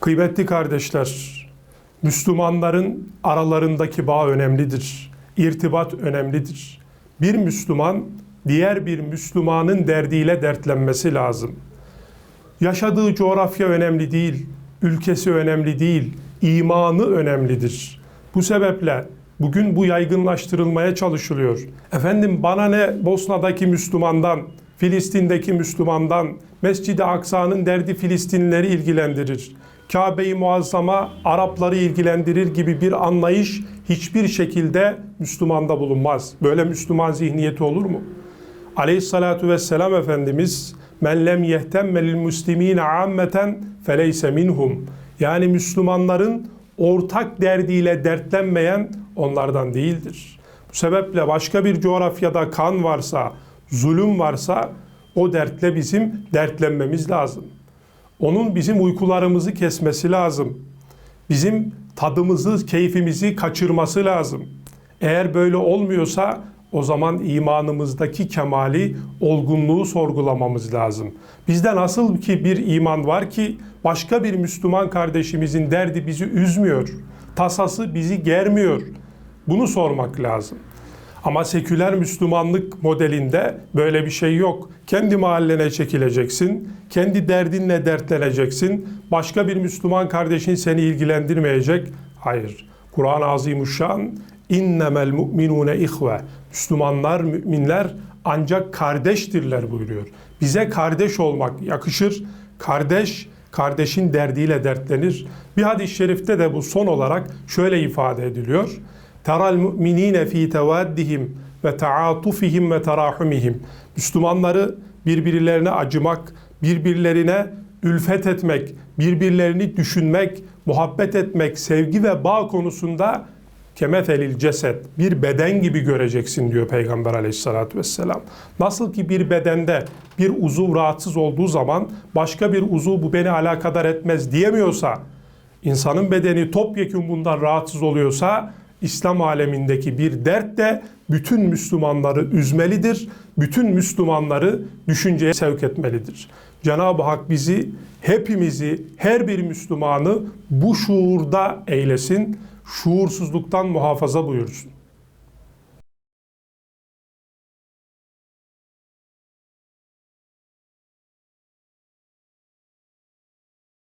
Kıymetli kardeşler, Müslümanların aralarındaki bağ önemlidir. İrtibat önemlidir. Bir Müslüman diğer bir Müslümanın derdiyle dertlenmesi lazım. Yaşadığı coğrafya önemli değil, ülkesi önemli değil, imanı önemlidir. Bu sebeple bugün bu yaygınlaştırılmaya çalışılıyor. Efendim bana ne Bosna'daki Müslümandan, Filistin'deki Müslümandan, Mescid-i Aksa'nın derdi Filistinlileri ilgilendirir. Kabe-i Muazzama Arapları ilgilendirir gibi bir anlayış hiçbir şekilde Müslümanda bulunmaz. Böyle Müslüman zihniyeti olur mu? Aleyhissalatu vesselam Efendimiz men lem yehtemme lil muslimine ammeten feleyse minhum. Yani Müslümanların ortak derdiyle dertlenmeyen onlardan değildir. Bu sebeple başka bir coğrafyada kan varsa, zulüm varsa o dertle bizim dertlenmemiz lazım. Onun bizim uykularımızı kesmesi lazım. Bizim tadımızı, keyfimizi kaçırması lazım. Eğer böyle olmuyorsa o zaman imanımızdaki kemali, olgunluğu sorgulamamız lazım. Bizde nasıl ki bir iman var ki başka bir Müslüman kardeşimizin derdi bizi üzmüyor, tasası bizi germiyor. Bunu sormak lazım. Ama seküler Müslümanlık modelinde böyle bir şey yok. Kendi mahallene çekileceksin, kendi derdinle dertleneceksin. Başka bir Müslüman kardeşin seni ilgilendirmeyecek. Hayır. Kur'an-ı Azimuşşan innemel mu'minune ihve. Müslümanlar, müminler ancak kardeştirler buyuruyor. Bize kardeş olmak yakışır. Kardeş, kardeşin derdiyle dertlenir. Bir hadis-i şerifte de bu son olarak şöyle ifade ediliyor. Teral mu'minine fi tevaddihim ve taatufihim ve terahumihim. Müslümanları birbirlerine acımak, birbirlerine ülfet etmek, birbirlerini düşünmek, muhabbet etmek, sevgi ve bağ konusunda kemethelil ceset, bir beden gibi göreceksin diyor Peygamber aleyhissalatü vesselam. Nasıl ki bir bedende bir uzuv rahatsız olduğu zaman başka bir uzuv bu beni alakadar etmez diyemiyorsa, insanın bedeni topyekun bundan rahatsız oluyorsa, İslam alemindeki bir dert de bütün Müslümanları üzmelidir. Bütün Müslümanları düşünceye sevk etmelidir. Cenab-ı Hak bizi, hepimizi, her bir Müslümanı bu şuurda eylesin, şuursuzluktan muhafaza buyursun.